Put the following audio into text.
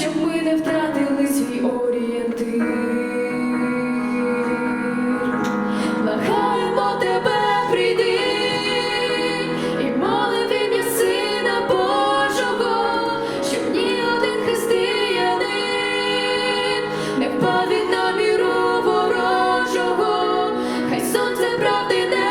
Щоб ми не втратили свій орієнтир, благаємо тебе, прийди і молитві сина Божого, щоб ні один християнин не впав від наміру ворожого, хай сонце правди не.